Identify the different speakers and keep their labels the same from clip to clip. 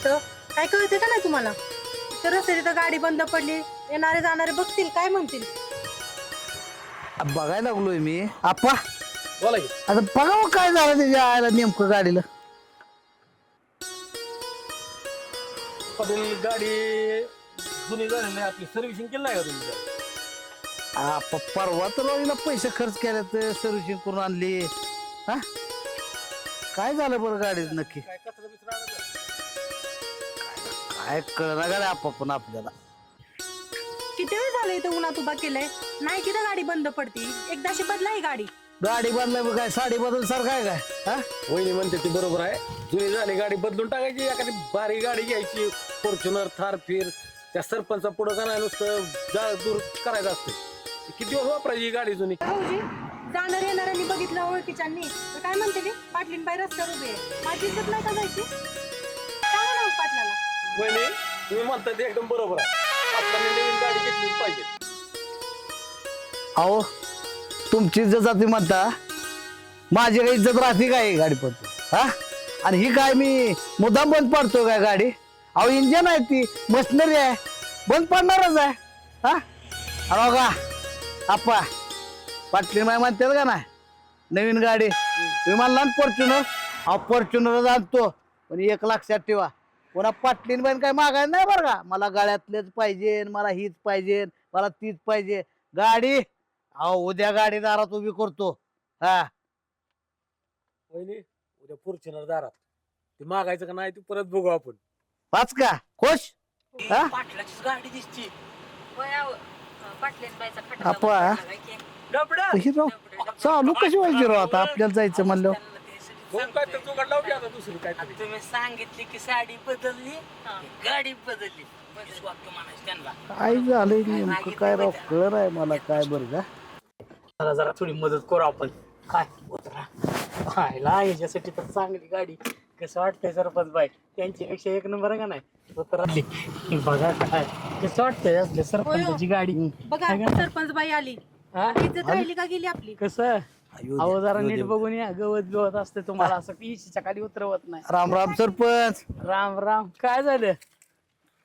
Speaker 1: इथं? काय कळते का नाही तुम्हाला? तर रस्त्यात इथं गाडी बंद पडली येणारे जाणारे बघतील काय म्हणतील?
Speaker 2: बघायला लागलोय मी. आप्पा
Speaker 3: बोला की.
Speaker 2: आता बघा मग काय झालं त्याच्या आयला नेमकं गाडीला.
Speaker 3: पाटील गाडी जुनी आहे आपली सर्व्हिसिंग केलं नाही का तुम्ही?
Speaker 2: आप्पा परवा तर पैसे खर्च केले तर सर्व्हिसिंग करून आणली. हा? काय झालं बरं गाडीच नक्की?
Speaker 3: काय कचरा बिचरा?
Speaker 2: काय कळणार गाडी आप्पा पण आपल्याला?
Speaker 1: किती वेळ झालं इथं उन्हात उभा केलंय? नाही तिथं गाडी बंद पडती. एकदाशी बदला ही गाडी.
Speaker 2: गाडी बदलाय मग काय? साडी बदल सारखं आहे काय? हा?
Speaker 3: वहिनी म्हणते ती बरोबर आहे. जुनी झाली गाडी बदलून टाकायची एखादी भारी गाडी घ्यायची. फॉर्च्युनर थार फिर त्या सरपंचा पुढं का नाही नुसतं जा दूर करायचं असतं. किती दिवस वापरायची ही गाडी जुनी?
Speaker 1: भाऊजी जाणार येणाऱ्यांनी बघितलं ओळखीच्यांनी. तर काय म्हणते ती? पाटलीन बाई रस्त्यावर उभी आहे. माझी इज्जत नाही का जायची?
Speaker 3: वहिनी तुम्ही म्हणता ते एकदम बरोबर आहे. आपल्याला नवीन गाडी घेतली पाहिजे.
Speaker 2: अहो तुमची इज्जत जाते म्हणता. माझी काही इज्जत राहते काय गाडी पडतो हा? आणि ही काय मी मुद्दाम बंद पडतो काय गाडी? अहो इंजन आहे ती मशिनरी आहे. बंद पडणारच आहे. हा? अहो का आप्पा पाटली माय म्हणतात का नाही नवीन गाडी. ना फॉर्च्युनर अहो फॉर्च्युनरच आणतो पण एक लक्षात ठेवा. पुन्हा पाटलीन बाईन काय मागायला नाही बरं का? मला गाड्यातलेच पाहिजे मला हीच पाहिजे मला तीच पाहिजे. गाडी? अहो उद्या गाडी दारात उभी करतो. हा.
Speaker 3: वहिनी उद्या फॉर्च्युनर दारात. ते मागायचं का नाही ते परत बघू आपण.
Speaker 2: वाच का? खुश? हा?
Speaker 3: पाटलाचीच गाडी दिसती.
Speaker 2: आपा. ही राव चालू कशी व्हायची राव आता? आपल्याला जायचं म्हणलं.
Speaker 3: दोन काय तर जुगाड लावू की आता दुसरी काय तरी.
Speaker 4: तुम्ही सांगितली की साडी बदलली गाडी बदलली. हीच वाक्य म्हणायचं त्यांना.
Speaker 2: काय झालंय नेमकं काय राव आहे मला काय बरं का?
Speaker 4: जरा जरा थोडी मदत करू आपण. काय? उतरा. पाहायला याच्यासाठी तर चांगली गाडी. कसं वाटतंय सरपंच बाई? त्यांच्यापेक्षा एक नंबर आहे का नाही? उतरली बघा काय. कसं वाटतंय असले सरपंचाची गाडी?
Speaker 1: बघा? सरपंच बाई आली.
Speaker 4: हा?
Speaker 1: इज्जत राहिली का गेली आपली?
Speaker 4: कसं? अहो जरा नीट. बघून या गवत गवत असते तुम्हाला असं इशीच्या खाली उतरवत नाही.
Speaker 2: राम राम सरपंच.
Speaker 4: राम राम. काय झालं?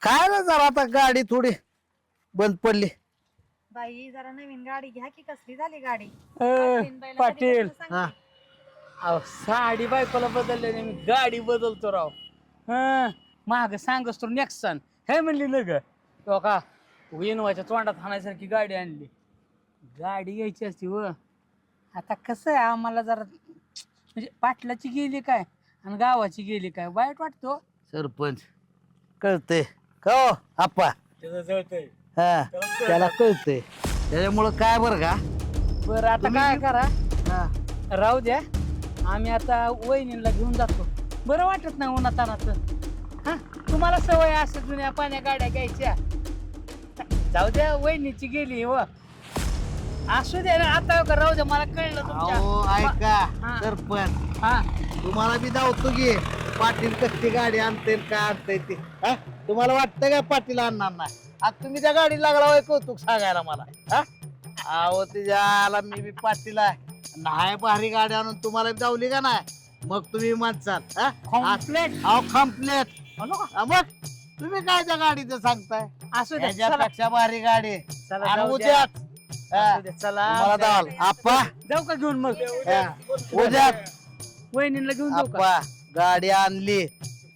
Speaker 2: काय ना जरा आता गाडी थोडी बंद पडली.
Speaker 1: बाई जरा नवीन गाडी घ्या की कसली झाली गाडी?
Speaker 4: अ, पाटील
Speaker 2: हा.
Speaker 4: अहो साडी बायकोला बदलले मी गाडी बदलतो राव. हं माग सांगस तर नेक्सन. हे म्हणली लग तो का इनवाच्या तोंडात हाणायसारखी गाडी आणली. गाडी घ्यायची असती व. आता कसं आहे आम्हाला जरा म्हणजे पाटलाची गेली काय आणि गावाची गेली काय वाईट वाटतो
Speaker 2: सरपंच कळतंय. का हो आप्पा?
Speaker 3: त्याचं जळतंय.
Speaker 2: हा त्याला कळतंय. त्याच्यामुळं काय बरं का?
Speaker 4: बरं आता काय करा?
Speaker 2: हा.
Speaker 4: राहू द्या. आम्ही आता वहिनीला घेऊन जातो. बरं वाटत नाही उन्हातानाचं. हा तुम्हाला सवय असं जुन्या पाण्या गाड्या घ्यायच्या? जाऊ द्या वहिनीची गेली व असू द्या ना आता का राहू द्या मला कळलं
Speaker 2: अहो
Speaker 4: तुमच्या
Speaker 2: ऐका
Speaker 4: हा.
Speaker 2: सरपंच.
Speaker 4: हा.
Speaker 2: तुम्हाला बी धावतो की पाटील कसली गाडी आणते काय आणते ते. हा? तुम्हाला वाटतं का पाटील आणणार नाही? आता तुम्ही त्या गाडी लागला होय कौतुक सांगायला मला. हा? अहो तिच्या आला मी बी पाटील आहे. नाही भारी गाडी आणून तुम्हाला बी धावली का नाही? मग तुम्ही म्हणसाल हा?
Speaker 4: Complete.
Speaker 2: अहो कम्प्लेट
Speaker 4: म्हणू का?
Speaker 2: मग? तुम्ही काय त्या गाडीचं सांगताय?
Speaker 4: असू द्या चला.
Speaker 2: भारी गाडी
Speaker 4: चला
Speaker 2: आणि
Speaker 4: जाऊ द्या.
Speaker 2: उद्याच
Speaker 4: चला
Speaker 2: आप्पा
Speaker 4: जाऊ का घेऊन मग?
Speaker 2: हा. उद्याच
Speaker 4: वहिनीला घेऊन जाऊ का?
Speaker 2: आप्पा गाडी आणली.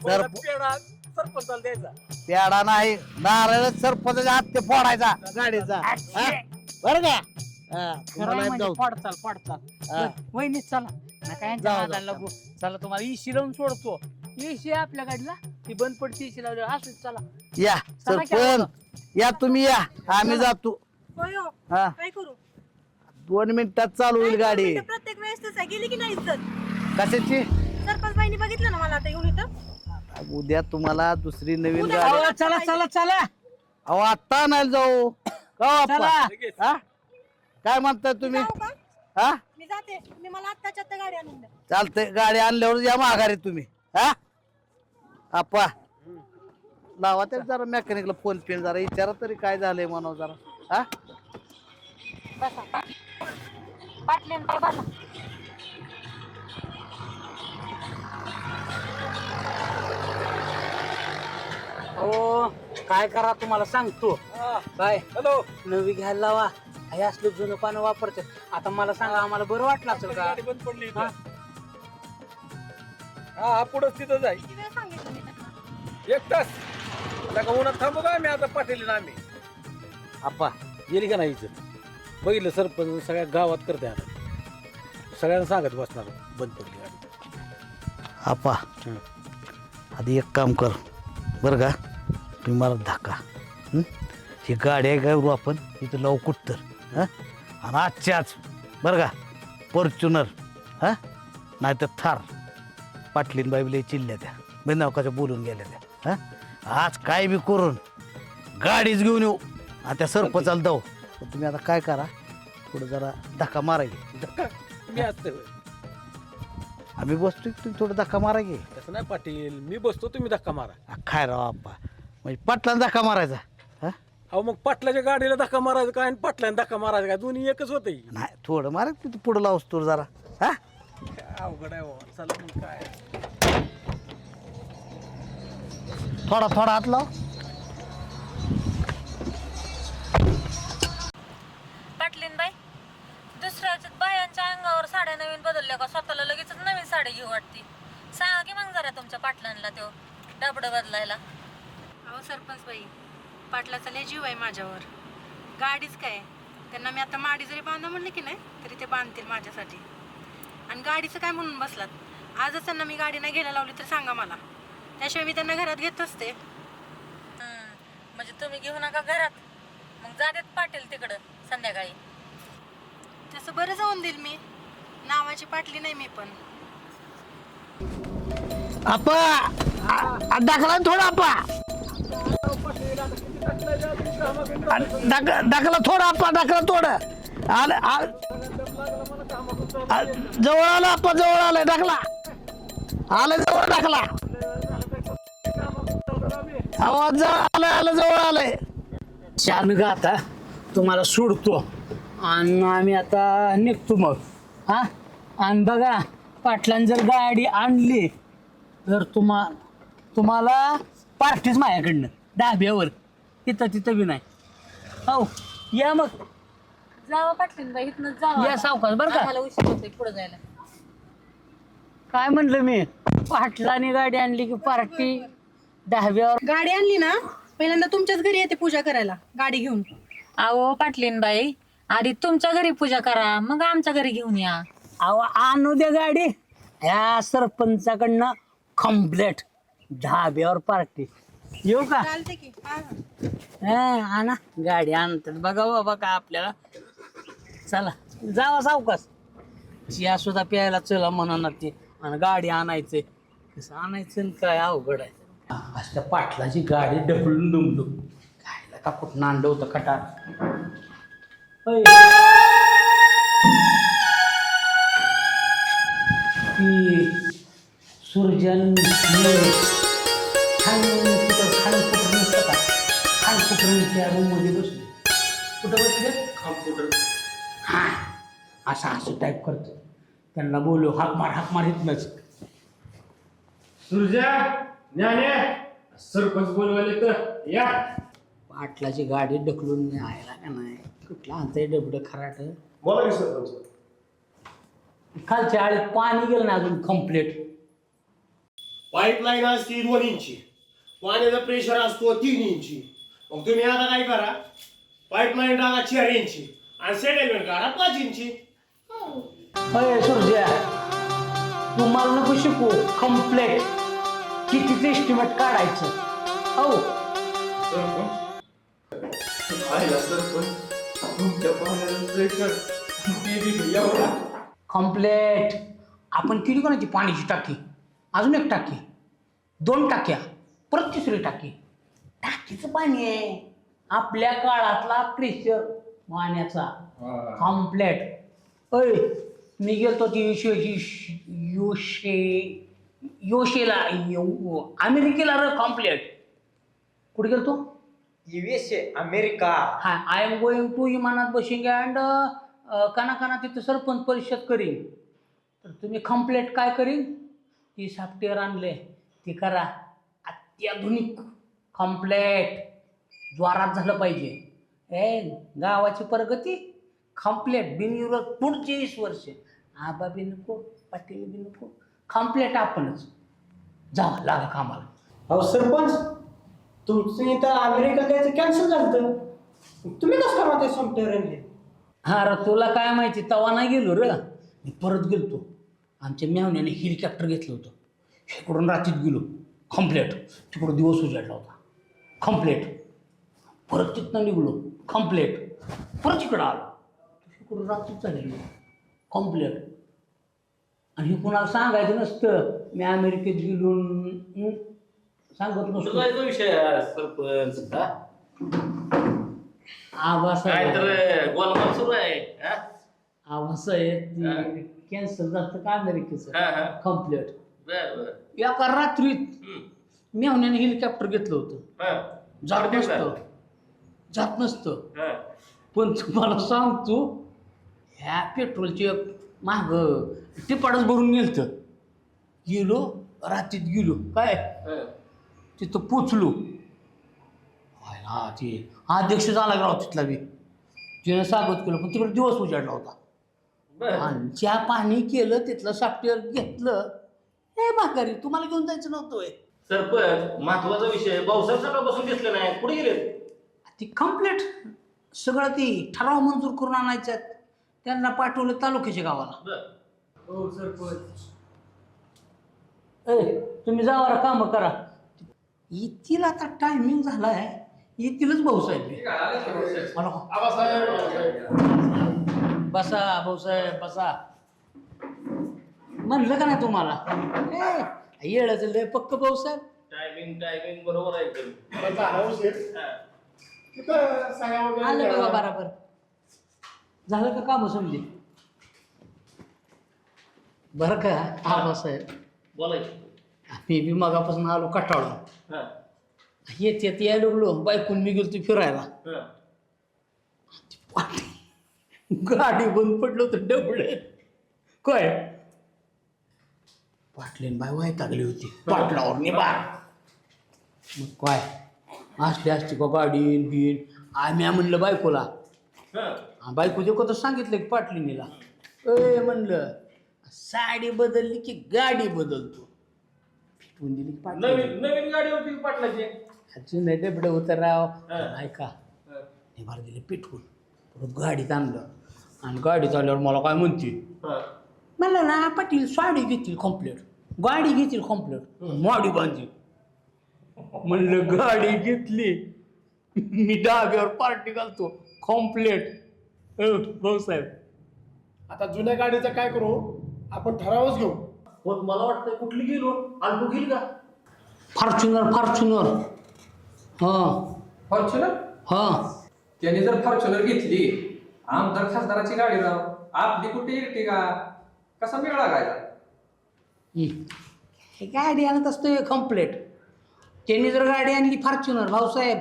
Speaker 2: तर
Speaker 3: सरपंचाला द्यायचा.
Speaker 2: पेडा नाही. नारळ सरपंचाच्या हात ते फोडायचा. गाडीचा. हा? बरं का? हा,
Speaker 4: खरं म्हणजे
Speaker 2: जाऊ.
Speaker 4: पडचाल पडचाल.
Speaker 2: हा.
Speaker 4: वहिनी चला. नका यांच्या
Speaker 2: जाऊ,
Speaker 4: नादाला
Speaker 2: जाऊ.
Speaker 4: लागू. चला तुम्हाला इशी लावून सोडतो. इशी आहे आपल्या गाडीला. ती बंद पडते इशी लावली असू चला.
Speaker 2: या
Speaker 4: चला की
Speaker 2: सरपंच या तुम्ही या. आम्ही जातो.
Speaker 1: होय. हो.
Speaker 2: हा
Speaker 1: काय करू?
Speaker 2: दोन मिनिटात चालू होईल गाडी.
Speaker 1: प्रत्येक वेळेस तसं आहे. गेली की नाही इज्जत
Speaker 2: कशाची?
Speaker 1: सरपंच बाईनी बघितलं ना मला आता येऊन इथं?
Speaker 2: उद्या तुम्हाला दुसरी नवीन
Speaker 1: उद्या
Speaker 2: गाडी.
Speaker 4: अहो, चला चला चला.
Speaker 2: अहो आता नाही जाऊ. का
Speaker 4: चला.
Speaker 2: हा? काय म्हणताय तुम्ही?
Speaker 1: जाऊ का?
Speaker 2: हा?
Speaker 1: मी जाते. मी मला आत्ताच्या आत्ता गाडी आणून द्या.
Speaker 2: चालतंय. गाडी आणल्यावर या माघारी तुम्ही. हा? आप्पा लावा तरी जरा मेकॅनिकला फोन पिन जरा. विचारा तरी काय झालंय म्हणावं जरा. हा?
Speaker 1: बसा पाटलीन बसा
Speaker 4: अहो काय करा तुम्हाला सांगतो काय
Speaker 5: हॅलो.
Speaker 4: नवी घ्यायला लावा. हे असलं जुनं पानं वापरते. आता मला सांगा आम्हाला बरं वाटलं असेल का?
Speaker 5: गाडी बंद पडली इथं.
Speaker 4: हा?
Speaker 5: हा हा पुढंच तिथं जाईल
Speaker 1: किती वेळ सांगितलं मी त्यांना?
Speaker 5: एक तास. आता का उन्हात थांबू का आम्ही? आता पाटील ना आम्ही. आपा गेली का नाही इथं? बघितलं सरपंच सगळ्या गावात करते आता. सगळ्यांना सांगत बसणार बंद पडली गाडी.
Speaker 2: आपा
Speaker 5: हं.
Speaker 2: आधी एक काम कर. बरं का? तुम्ही मला धाका हं? ही गाडी आहे काय करू आपण? इथं लावू कुठतर? हां? आणि आजच्याच बरं का? फॉर्च्युनर. हां? नाही तर थार. पाटलीन बाईबले चिल्ल्या त्या. बिनावकाच्या बोलून गेल्या त्या. हां? आज काय बी करून गाडीच घेऊन येऊ. आणि त्या सरपंचाला जाऊ पण तुम्ही आता काय करा? थोडं जरा धक्का मारा घे
Speaker 5: मी असते
Speaker 2: आम्ही बसतोय तुम्ही थोडं धक्का मारा घे
Speaker 5: तसं नाही पाटील मी बसतो तुम्ही धक्का मारा.
Speaker 2: काय राव आप्पा? म्हणजे पाटलांना धक्का मारायचा हा?
Speaker 5: अहो मग पाटलाच्या गाडीला धक्का मारायचा काय आणि पाटलाने धक्का मारायचा काय? दोन्ही एकच होते.
Speaker 2: नाही थोडं मारा तिथं पुढं लावस तू जरा हा?
Speaker 5: अवघड आहे बाबा. चला मग काय?
Speaker 2: थोडा थोडा हात लाव.
Speaker 6: पाटलीन बाई. दुसऱ्याच्या बायांच्या अंगावर साड्या नवीन बदलल्या का? स्वतःला लगेच नवीन साडी घेऊ वाटते. सांगा की मग जरा तुमच्या पाटलांना तो डबड बदलायला.
Speaker 1: अहो सरपंच बाई पाटलाचा लय जीव आहे माझ्यावर. गाडीच काय? त्यांना मी आता माडी जरी बांधा म्हणलं की नाही तरी ते बांधतील माझ्यासाठी. आणि गाडीचं काय म्हणून बसलात? आजच त्यांना मी गाडी नाही घ्यायला लावली तर सांगा मला. त्याशिवाय मी त्यांना घरात घेत असते
Speaker 6: म्हणजे तुम्ही घेऊ नका घरात. मग जातात पाटील तिकडं. संध्याकाळी.
Speaker 1: तसं बरं जाऊन देईल मी. नावाची पाटली नाही मी पण.
Speaker 2: आपा आ- आ- थोडा आपा आ- टाक- टाकला थोडा आपा दाखला थोडं. आलं आ- आ- जवळ आला आपा जवळ आलाय दाखला. आलं जवळ दाखला. आवाज जवळ आलाय आलं जवळ आलंय.
Speaker 4: छान आता. तुम्हाला सोडतो. आणि आम्ही आता निघतो मग. हा? आणि बघा पाटलांनी जर गाडी आणली तर तुम्हा तुम्हाला पार्टीच माझ्याकडनं डाब्यावर. तिथं तिथं बी नाही. हो या मग.
Speaker 6: जावा पाटलीन बाई इथनं जावा
Speaker 4: या सावकाश बरं का?
Speaker 6: आम्हाला उशीर होतोय पुढे जायला.
Speaker 4: काय म्हणलं मी? पाटलाने गाडी आणली की पार्टी? दहाव्यावर
Speaker 1: गाडी आणली ना? पहिल्यांदा तुमच्याच घरी येते पूजा करायला गाडी घेऊन.
Speaker 6: अहो पाटलीन बाई आधी तुमच्या घरी पूजा करा मग आमच्या घरी घेऊन या.
Speaker 4: अहो आणू द्या गाडी. ह्या सरपंचाकडनं कम्प्लेट दहाव्यावर पार्टी येऊ का?
Speaker 1: चालते की हा
Speaker 4: हा. आणा. गाडी आणतात. बघा बाबा का आपल्याला. चला जावा सावकाश. चिया सुद्धा प्यायला चला म्हणा ते. आणि गाडी आणायचंय. कसं आणायचं आणि काय अवघड आहे. आज त्या पाटलाची गाडी ढकलून दुमलो का कुठं नांड होतं कटार सुरजन. खान कुठं खान कुठं नसतं का? खान कुठं त्या रूममध्ये बसले. कुठं बसले? कॉम्प्युटर हा. असं असं टाईप करतो. त्यांना बोलू हाक मार हाक मार इथनंच.
Speaker 7: सुरजा ज्ञाने सरपंच बोलवाले तर या.
Speaker 4: पाटलाची गाडी ढकलून न्यायला का नाही? कुठला आणतंय डबडं खराट?
Speaker 7: बोला की सरपंच
Speaker 4: खालच्या आळीत पाणी गेलं ना अजून कंप्लीट
Speaker 7: पाईपलाईन असते दोन इंची. पाण्याचा प्रेशर असतो तीन इंची. मग तुम्ही आता काय करा? पाईपलाईन टाका चार इंची. आणि सेटलमेंट काढा पाच इंची.
Speaker 4: अय सुरज्या तू मला नको शिकू. कम्प्लेट कितीचं एस्टिमेट काढायचं? हो
Speaker 7: सरपंच तुमच्या प्रेशर एवढा.
Speaker 4: कम्प्लेट आपण किती कोणाची पाण्याची टाकी? अजून एक टाकी. दोन टाक्या. परत तिसरी टाकी. टाकीचं पाणी आहे. आपल्या काळातला प्रेशर पाण्याचा. कम्प्लेट अय मी गेलतो ती योशेची योशे योशेला यो अमेरिकेला र कम्प्लेट कुठे गेलतो?
Speaker 8: USA, America.
Speaker 4: हा आय एम गोइंग टू विमानात बसिंग अँड काना काना तिथं सरपंच परिषद करीन. तर तुम्ही कम्प्लेट काय करीन? ती सॉफ्टवेअर आणले. ती करा. अत्याधुनिक कम्प्लेट जोरात झालं पाहिजे. ए गावाची प्रगती? कम्प्लेट बिनविरोध पुढचे वीस वर्ष. आबा बी नको पाटील बी नको. कम्प्लेट आपणच. जा लागा कामाला.
Speaker 7: अहो सरपंच तुमचं इथं अमेरिका द्यायचं कॅन्सल झालं तुम्ही कसं करा ते सोमटे आणले
Speaker 4: हा र तुला काय माहिती? तवा नाही गेलो रे. मी परत गेलतो. आमच्या मेहण्याने हेलिकॉप्टर घेतलं होतं. इकडून रात्रीत गेलो. कम्प्लेट तिकडं दिवस उजाडला होता. कम्प्लेट परत तिथनं निघलो. कम्प्लेट परत इकडं आलो. इकडून रात्रीत झालेलो. कम्प्लेट आणि हे कुणाला सांगायचं नसतं. मी अमेरिकेत गेलो सांगत नसतो
Speaker 3: तुझा विषय आहे, सरपंच हा?
Speaker 4: आवाज
Speaker 3: काय तर गोलमाल सुरू आहे हा?
Speaker 4: आहे कॅन्सल झालं का अमेरिकेचं
Speaker 3: हा, हा.
Speaker 4: कम्प्लेट
Speaker 3: बर बर
Speaker 4: एका रात्रीत
Speaker 3: हम्म.
Speaker 4: मेहण्याने हेलिकॉप्टर घेतलं होतं
Speaker 3: हा.
Speaker 4: जात नसतं? जात नसतं
Speaker 3: हा.
Speaker 4: पण तुम्हाला सांगतो ह्या पेट्रोलचे माग टिपाडच भरून गेलतं गेलो रात्रीत गेलो काय
Speaker 3: हा.
Speaker 4: तिथं पोचलो. ना ते अध्यक्ष झाला गेला होता तिथला बी? तिनं स्वागत केलं पण तिकडे दिवस उजाडला होता.
Speaker 3: बर.
Speaker 4: आणि चहा पाणी केलं तिथलं सॉफ्टवेअर घेतलं. हे माघारी तुम्हाला घेऊन जायचं नव्हतं.
Speaker 3: सरपंच महत्त्वाचा विषय भाऊसाहेब सकाळपासून दिसले नाही. कुठे गेले?
Speaker 4: ती कंप्लीट सगळं ती ठराव मंजूर करून आणायचं त्यांना पाठवलं तालुक्याच्या गावाला.
Speaker 3: बर.
Speaker 4: ए तुम्ही जावा काम करा. येतील आता टायमिंग झाला आहे येतीलच भाऊसाहेब मला बसा भाऊसाहेब बसा. म्हणलं का नाही तुम्हाला? येळच लय पक्क भाऊसाहेब
Speaker 3: टायमिंग टायमिंग बरोबर आहे हा.
Speaker 4: आलं बघा बरोबर. झालं का काम समजे? बरं का हा भाऊसाहेब
Speaker 3: बोलायचं
Speaker 4: मी बी मगापासून आलो कटाळून. येत येत यायला लागलो बायकून मी गेलो फिरायला.
Speaker 3: हा.
Speaker 4: गाडी बंद पडलं होतं डबडे. काय? पाटलीन बाय वैतागली होती. पाटलावर निबार मग काय? असली असती का गाडी बिन आम्ही म्हणलं बायकोला. बायको देखो तर सांगितलं की पाटलिनीला? ए म्हणलं साडी बदलली की गाडी बदलतो. फिटवून दिली की पाटली
Speaker 3: नवीन नवीन गाडी होती पाटलाची?
Speaker 4: डबडं
Speaker 3: हा.
Speaker 4: ऐका.
Speaker 3: हा.
Speaker 4: निभार दिले पेटवून. परत गाडीत आणलं. आणि गाडीत आल्यावर मला काय म्हणते
Speaker 3: हा.
Speaker 4: म्हणलं ना पाटील साडी घेतील कम्प्लेट गाडी घेतील कम्प्लेट माडी बांधली. म्हणलं गाडी घेतली. मी डाब्यावर पार्टी घालतो. कम्प्लेट भाऊसाहेब
Speaker 7: आता जुन्या गाडीचं काय करू? आपण ठरावच घेऊ.
Speaker 3: मग मला वाटतं कुठली गेलो? अल्टो घेईल का?
Speaker 4: फॉर्च्युनर फॉर्च्युनर हां.
Speaker 9: फॉर्च्युनर
Speaker 4: हां.
Speaker 9: त्याने जर फॉर्च्युनर घेतली आमदार खासदाराची गाडी राव आपली कुठे येते का? कसा मेळ लागायचा
Speaker 4: हे गाडी आणत असतो कम्प्लेट त्यांनी जर गाडी आणली फॉर्च्युनर भाऊसाहेब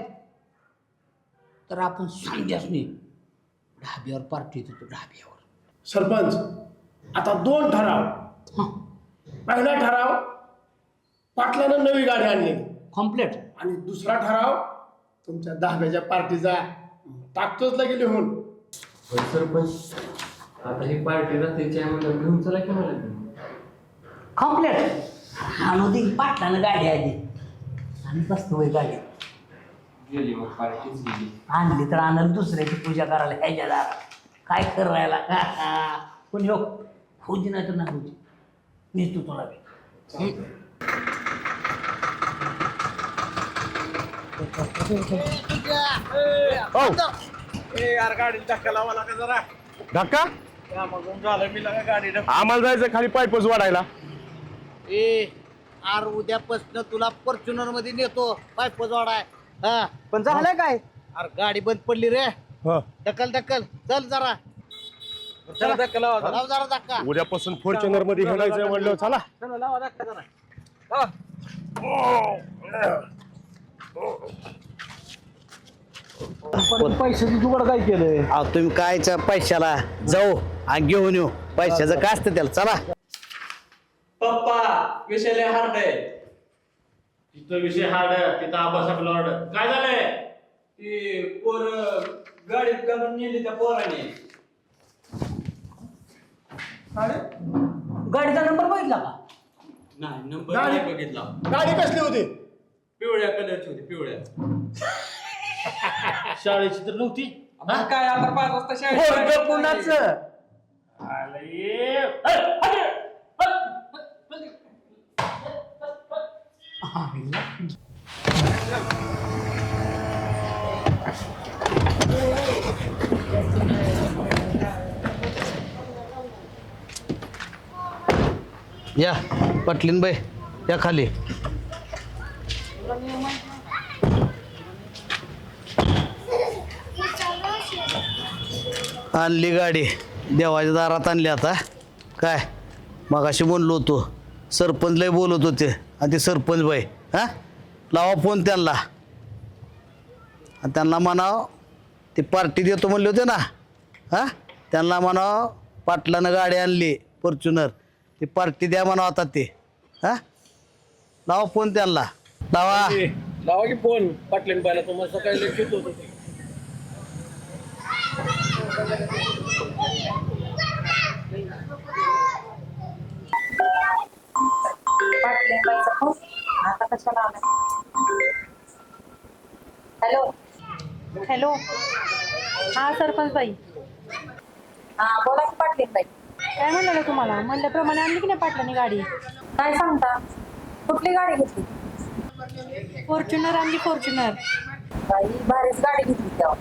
Speaker 4: तर आपण सांध्याच नाही ढाब्यावर पार्टी देतो ढाब्यावर.
Speaker 7: सरपंच आता दोन ठराव.
Speaker 4: हां.
Speaker 7: पहिला ठराव पाटलानं नवी गाडी आणली.
Speaker 4: कम्प्लेट
Speaker 7: आणि दुसरा ठराव तुमच्या दहाव्याच्या पार्टीचा. टाकतोच गेले होऊन
Speaker 9: सरपंच. आता ही पार्टी म्हणलं घेऊन चला की मला
Speaker 4: कम्प्लेट आणू दे पाटलानं गाडी आली आणि बसतो होय गाडी.
Speaker 9: गेली मग पार्टीच गेली.
Speaker 4: आणली तर आणल दुसऱ्याची पूजा करायला ह्याच्या दारात. काय करायला? पण हो होती नाही तर नाही होती. नेतो तुला बी
Speaker 7: धक्का आम्हाला जायचं खाली पाईपच वाढायला.
Speaker 2: ए आर उद्यापासून तुला फॉर्च्युनरमध्ये नेतो पाईप जोडाय हा.
Speaker 7: पण झालं काय?
Speaker 2: अरे गाडी बंद पडली रे.
Speaker 7: हो.
Speaker 2: ढकल ढकल. चल जरा. चला. लाव जरा धक्का.
Speaker 7: उद्यापासून फॉर्च्युनरमध्ये हिंडायचं म्हणलं चला.
Speaker 2: पैशाचं तुकडं काय केलंय? अहो तुम्ही कायच्या पैशाला जाऊ आणि घेऊन येऊ. पैशाचं काय असतं त्याला? चला.
Speaker 9: पप्पा विषय हार्ड आहे.
Speaker 7: तिथं विषय हार्ड तिथं आबासाहेब लॉर्ड काय झालंय?
Speaker 5: ते पोर गाडीत घालून नेली त्या पोराने.
Speaker 4: गाडीचा नंबर बघितला का
Speaker 5: नाही नंबर नाही बघितला
Speaker 7: गाडी कसली होती
Speaker 5: पिवळ्या कलरची होती पिवळ्या
Speaker 7: शाळेची तर नव्हती
Speaker 9: मग काय आता पाच वाजता शाळेत
Speaker 4: पोरगं. कुणाचं
Speaker 7: आलं ये.
Speaker 2: या पटलीन बाई या खाली. आणली गाडी. देवाच्या दारात आणली आता. काय? मगाशी बोललो होतो. सरपंच बोलत होते. आणि ते सरपंच बाई हां? लावा फोन त्यांना. आणि त्यांना म्हणाव ते पार्टी देतो म्हणले होते ना? हां? त्यांना म्हणाव पाटलानं गाडी आणली फॉर्च्युनर. ती पार्टी द्या म्हणावं आता ते. हां? लावा फोन त्यांना. लावा.
Speaker 3: लावा की फोन. पाटलीन पाहिला तुम्हाला सकाळी लेखित होतो
Speaker 10: हॅलो.
Speaker 1: हॅलो. हा सरपंच बाई
Speaker 10: हा बोला की पाटलिंबाई.
Speaker 1: काय म्हणलं तुम्हाला? म्हणल्याप्रमाणे आणली की नाही पाटलाने गाडी?
Speaker 10: काय सांगता? कुठली गाडी घेतली?
Speaker 1: फॉर्च्युनर आणली फॉर्च्युनर.
Speaker 10: बाई भारीच गाडी घेतली तेव्हा.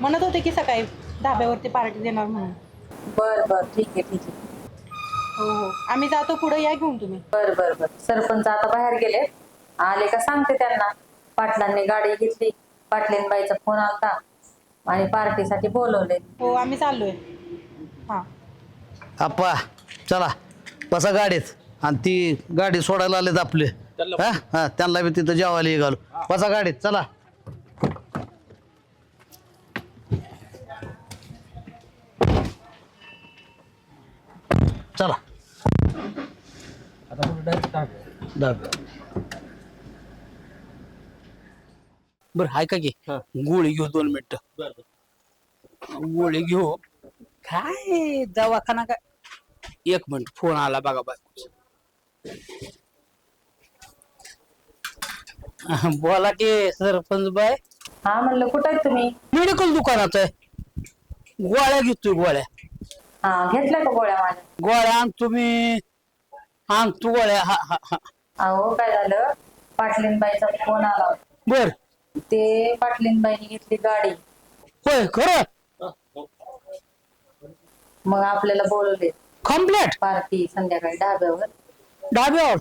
Speaker 1: म्हणत होते की सकाळी धाब्यावरती पार्टी देणार म्हणून.
Speaker 10: बर बर ठीक आहे ठीक आहे.
Speaker 1: हो हो. आम्ही जातो पुढे या घेऊन तुम्ही.
Speaker 10: बर बर बर. सरपंच आता बाहेर गेले. आले का सांगते त्यांना. पाटलांनी गाडी घेतली. पाटलीनबाईचा फोन आलता. आणि पार्टीसाठी बोलवले.
Speaker 1: हो आम्ही चाललोय.
Speaker 2: आप्पा चला बसा गाडीत. आणि ती गाडी सोडायला आलेत आपले. हा? हा त्यांना बी तिथं जेवायला घालू. बसा गाडीत चला. चला.
Speaker 4: बर हाय का की गोळी घेऊ दोन मिनिट. गोळी घेऊ. काय? दवाखाना काय? एक मिनिट फोन आला बघा बायकोचा बोला की सरपंच बाय
Speaker 10: हा म्हणलं कुठं आहे तुम्ही?
Speaker 4: मेडिकल दुकानात आहे. गोळ्या घेतोय गोळ्या.
Speaker 10: हा घेतल्या का गोळ्या माझ्या
Speaker 4: गोळ्या आण तुम्ही आणतो गोळ्या हा हा हा.
Speaker 10: अहो काय झालं? पाटलीनबाईचा फोन आला होता.
Speaker 4: बर.
Speaker 10: ते पाटलीनबाईने घेतली गाडी.
Speaker 4: होय खरं?
Speaker 10: मग आपल्याला बोलवले.
Speaker 4: कम्प्लेट
Speaker 10: पार्टी संध्याकाळी ढाब्यावर.
Speaker 4: डाब्यावर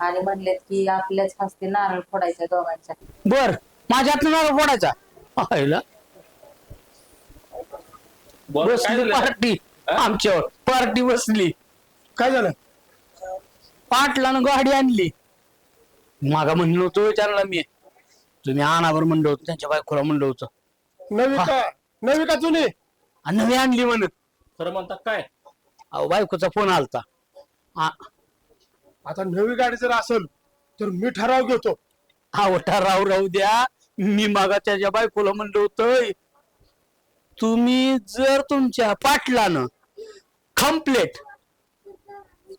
Speaker 10: आणि म्हणलेत की आपल्याच हस्ते नारळ फोडायच्या दोघांच्या.
Speaker 4: बर. माझ्या हातनं नारळ फोडायचा. पाहिला.
Speaker 3: बरं, काय
Speaker 4: बसली
Speaker 3: झालं?
Speaker 4: पार्टी आमच्यावर. पार्टी बसली.
Speaker 7: काय झालं?
Speaker 4: पाटलानं गाडी आणली. मागा म्हणलो होतो विचारला मी. तुम्ही आणावर म्हणलं होतं त्यांच्या बायकोला म्हणलं होतं.
Speaker 7: नवी का नवी का जुनी.
Speaker 4: आणि नवी आणली म्हण
Speaker 3: खरं म्हणतात काय?
Speaker 4: अहो बायकोचा फोन आलता. आ-
Speaker 7: आता नवी गाडी जर असेल तर मी ठराव घेतो.
Speaker 4: हा वटा राहू राहू द्या. मी मागा त्याच्या बायकोला म्हणलं होतं तुम्ही जर तुमच्या पाटलानं कम्प्लेट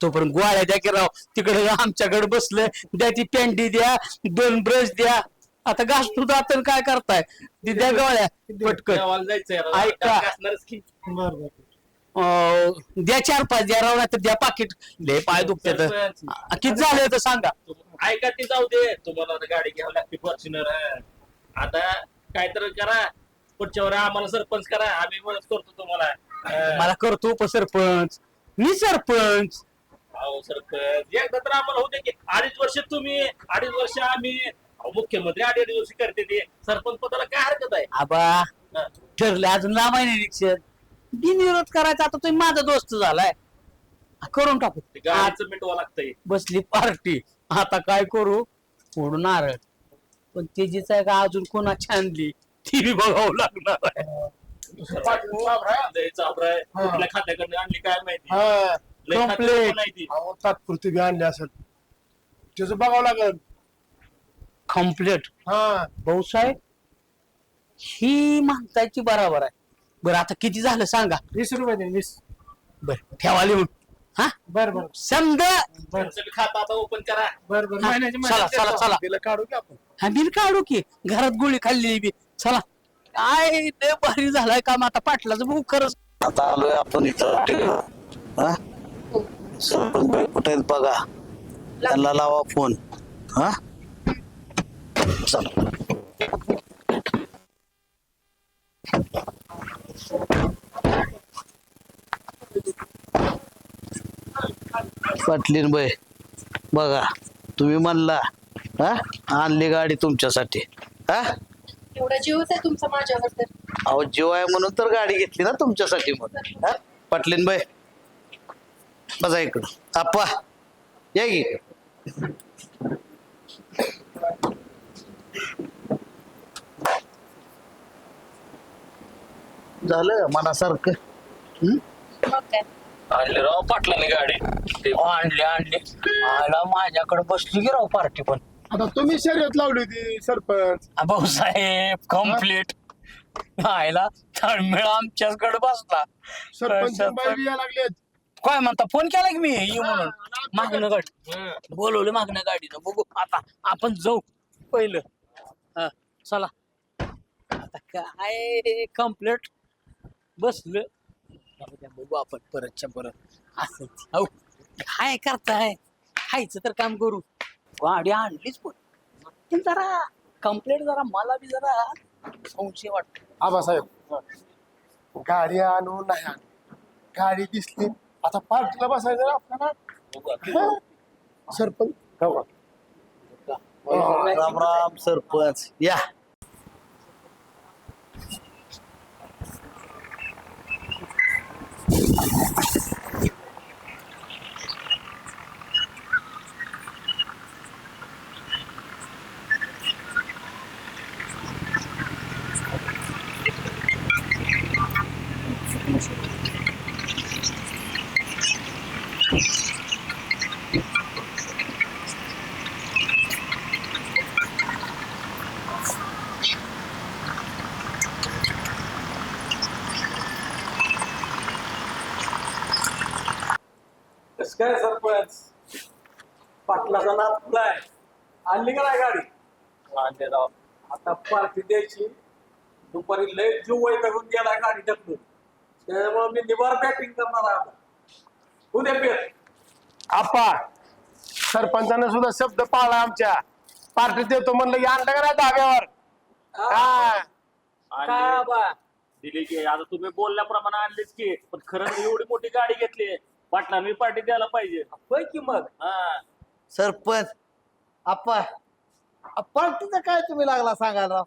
Speaker 4: तोपर्यंत गोळ्या द्या की राव तिकडे आमच्याकडे बसलं द्या ती पॅन्टी द्या दोन ब्रश द्या. आता घास तू दातन काय करताय? ती द्या गोळ्या पटकन.
Speaker 3: जायचंय आता.
Speaker 4: ऐका. अं, द्या चार पाच द्या राव तर द्या पाकिट. लय पाय दुखतात
Speaker 3: सरपंच.
Speaker 4: किती झाले तर सांगा.
Speaker 3: ऐका ती जाऊ दे. तुम्हाला आता गाडी घ्यावी लागते फॉर्च्युनर आता काय तर करा. पुढच्या वर आम्हाला सरपंच करा. आम्ही मदत करतो तुम्हाला. अं,
Speaker 4: मला करतो उपसरपंच. मी सरपंच.
Speaker 3: अहो सरपंच. एकदा तर आम्हाला होते की. अडीच वर्ष तुम्ही अडीच वर्ष आम्ही. अहो, मुख्यमंत्री अडीच वर्ष करते ते. सरपंच पदाला काय हरकत आहे?
Speaker 4: आबा
Speaker 3: हा.
Speaker 4: ठरले अजून लांब आहे निरीक्षण बिनविरोध करायचा आता तुम्ही माझा दोस्त झालाय. करून टाकू.
Speaker 3: ते गाडीचं मिटवा लागतंय.
Speaker 4: बसली पार्टी. आता काय करू? फोडू नारळ. पण तेजीच आहे का अजून कोणाची आणली ती बी बघावं लागणार आहे.
Speaker 3: लय चाबराय. कुठल्या खात्याकडनं आणली काय माहिती? लय
Speaker 4: Complete.
Speaker 3: नाही ती.
Speaker 7: तात्पुरती बी आणली असेल. त्याचं बघावं लागेल.
Speaker 4: कंप्लीट
Speaker 7: हा.
Speaker 4: भाऊसाहेब ही म्हणतायची बरोबर आहे. बरं आता किती झालं सांगा?
Speaker 7: वीस रुपये दे वीस.
Speaker 4: बर ठेवा लिहून हा?
Speaker 7: बर बर.
Speaker 4: समजा
Speaker 3: खाता आता ओपन करा.
Speaker 7: बर बर.
Speaker 4: हा, चला, चला, चला.
Speaker 7: बिलं काढू की आपण?
Speaker 4: हा बिल काढू की. घरात गोळी खाल्ली बी. चला. काय लय भारी झालाय काम. आता पाटलाचं बघू खरंच.
Speaker 2: आता आलोय आपण इथं. हा? सरपंच बाई कुठे आहेत बघा? त्यांना लावा फोन. हा? चला. पाटलीन बाई बघा तुम्ही म्हणला हा आणली गाडी तुमच्यासाठी हा
Speaker 1: एवढा जीवच आहे तुमचा माझ्यावर तर
Speaker 2: अहो जीव आहे म्हणून तर गाडी घेतली ना तुमच्यासाठी मग हा? पाटलीन बाई बघा इकडं आप्पा या की. झालं मनासारखं हं?
Speaker 1: मग काय
Speaker 3: आणले राव पाटलाने गाडी.
Speaker 4: आणली आणली. आला माझ्याकडे बसली की राव पार्टी पण.
Speaker 7: आता तुम्ही शर्यत लावली होती सरपंच.
Speaker 4: भाऊसाहेब कंप्लीट आयला तळमेळ आमच्याचकडे बसला.
Speaker 7: सरपंच बाई लागलेत
Speaker 4: काय म्हणता फोन केला की मी? ये म्हणून. मागणं गाडी बोलवलं मागणं गाडीनं. बघू आता आपण जाऊ. पहिलं. हा, चला. आता काय? कंप्लीट बसलं. जाऊ द्या, बघू आपण परतच्या परत. असं हो काय करताय? खायचं तर काम करू. गाडी आणलीच पण. पण जरा कंप्लीट जरा मला बी जरा संशय वाटतो.
Speaker 7: आबासाहेब गाडी आणू नाही आणू. गाडी दिसली. आता पार्टीला बसायचं आपल्याला? हा. सरपंच? हो. का?
Speaker 2: राम राम सरपंच. या
Speaker 3: कस काय सरपंच फुलाय आणली का नाही गाडी? आता पार्टी द्यायची. दुपारी लय जीव वैतागून गेला गाडी ढकलून त्यामुळे मी निवार बॅटिंग करणार आहे आता. उद्या पेर.
Speaker 7: आपा सरपंचानं सुद्धा शब्द पाळला आमच्या. पार्टी देतो म्हणलं की आणलं का नाही धाब्यावर? हा.
Speaker 4: काय
Speaker 3: दिली की आता तुम्ही बोलल्याप्रमाणे आणलीच की पण खरं एवढी मोठी गाडी घेतली पाटलांनी पार्टी द्यायला पाहिजे.
Speaker 4: होय की मग?
Speaker 3: हा.
Speaker 2: सरपंच आप्पा पार्टीचं काय तुम्ही लागला सांगायला? राव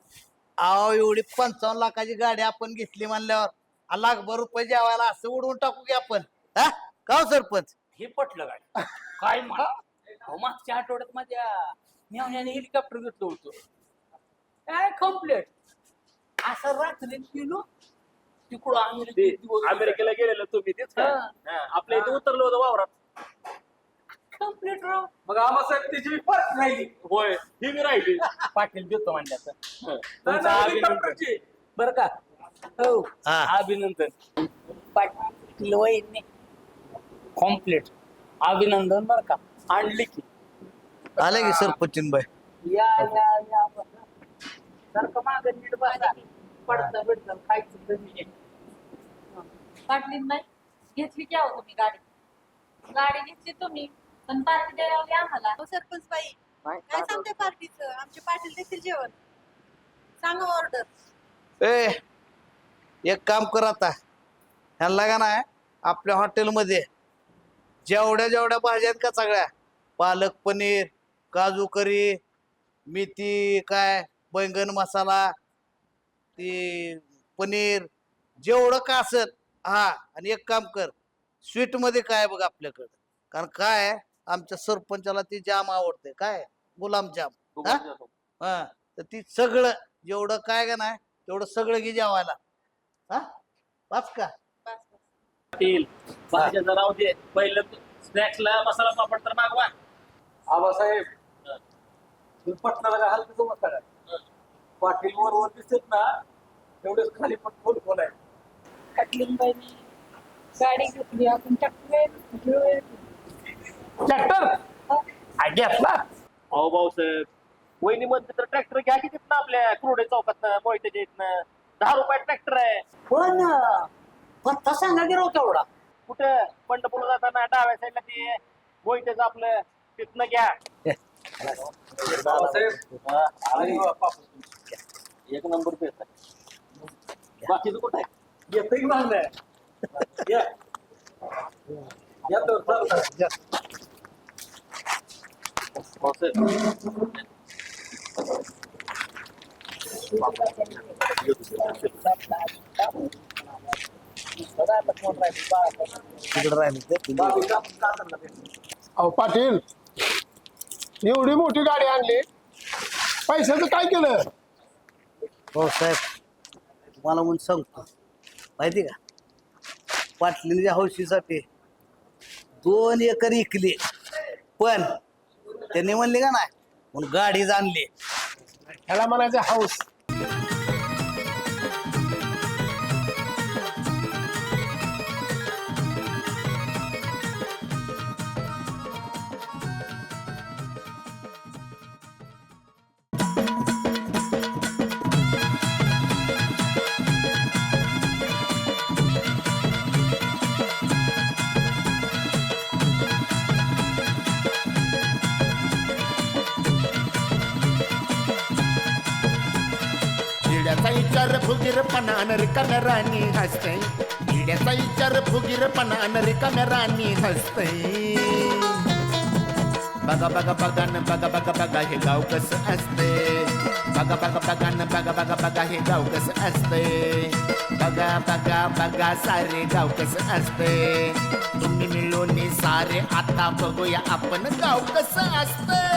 Speaker 2: अहो एवढी पंचावन्न लाखाची गाडी आपण घेतली म्हणल्यावर आ, लाखभर रुपये जेवायला असं उडवून टाकू की आपण? हा? का हो सरपंच?
Speaker 4: हे पटलं गाडी. काय म्हणा. अहो, मागच्या आठवड्यात माझ्या मेवण्याने हेलिकॉप्टर घेतलं होतं. काय कम्प्लेट असं रात्री गेलो तिकडं
Speaker 3: अमेरिकेला गेलेलं तुम्ही तेच का?
Speaker 4: हा.
Speaker 3: हा, आपल्या इथे उतरलो होतं वावरात.
Speaker 4: कम्प्लेट राव
Speaker 3: मग आम्हाला त्याची मी पार्टी राहिली. होय ही मी राहिली.
Speaker 4: पाटील देतो म्हणल्याचं
Speaker 3: नाही,
Speaker 4: तुमचं
Speaker 3: नाही,
Speaker 4: अभिनंदन.
Speaker 3: हेलिकॉप्टरची.
Speaker 4: बर का? हो.
Speaker 2: हा.
Speaker 4: अभिनंदन. पाटील वहिनी. कॉम्प्लेट अभिनंदन बर का. आणली की.
Speaker 2: आले की सरपंचीन बाई
Speaker 4: या या या. बसा. सारखं मागं नीट बसा. पडतं बिडतं खायचं कमी आहे.
Speaker 10: पाटलीन बाई घेतली की आहो तुम्ही गाडी? गाडी घेतली तुम्ही? पण पार्टी द्यायला आम्हाला.
Speaker 1: हो सरपंच बाई. काय सांगते पार्टीचं? आमचे पाटील देखील जेवण. सांगा ऑर्डर
Speaker 2: ए एक काम कर आता. ह्यांना का नाही आपल्या हॉटेलमध्ये जेवढ्या जेवढ्या भाज्या आहेत का सगळ्या? पालक पनीर काजू करी मेथी काय बैंगन मसाला ती पनीर जेवढं का असेल हा आणि एक काम कर स्वीटमध्ये काय बघ आपल्याकडं. कारण काय आहे, आमच्या सरपंचाला ती जाम आवडते. काय? गुलाबजाम हा? हा. तर ती सगळं जेवढं काय का नाही तेवढं सगळं घे जेवायला. हा? वाच का?
Speaker 3: पाटील भाज्याचं राहू दे. पहिलं स्नॅक्सला मसाला पापड तर मागवा.
Speaker 7: आबासाहेब
Speaker 5: पटणाला काय हलकं जमत का पाटील वर वर दिसत ना तेवढेच खाली पण खोल खोल आहे.
Speaker 6: गाडी घेतली आपण
Speaker 3: ट्रॅक्टर घेतला अहो भाऊसाहेब वहिनी म्हणते तर ट्रॅक्टर घ्या की तिथनं आपल्या कुरडे चौकात मोहित्याच्या इथनं. दहा रुपये ट्रॅक्टर आहे.
Speaker 2: पण पत्ता सांगा की राव तेवढा.
Speaker 3: कुठं? पंढरपूर जाताना डाव्या साईडला ते मोहित्याचं आपलं तिथनं घ्या. एक नंबर बाकीचं कुठं आहे?
Speaker 5: येतं की मागणं या. या तर चालू करा.
Speaker 2: तिकडे राहिले?
Speaker 3: अहो पाटील एवढी मोठी गाडी आणली. पैशाचं काय केलं?
Speaker 2: हो साहेब तुम्हाला म्हणून सांगतो. माहिती का? पाटलीच्या हौशीसाठी दोन एकर इकली. पण त्यांनी म्हणले का नाही? म्हणून गाडीच आणली
Speaker 3: ह्याला म्हणायचं हाऊस
Speaker 11: फुगीरपणा रिकाम्या राणी हसते। किड्याचा विचार फुगीरपणा रिकाम्या राणी हसते। बघा बघा बघा न बघा बघा बघा हे गाव कसं असते बघा बघा बघा न बघा बघा बघा हे गाव कसं असते बघा बघा बघा सारे गाव कसं असते तुम्ही मिळून सारे आता बघूया आपण गाव कसं असतं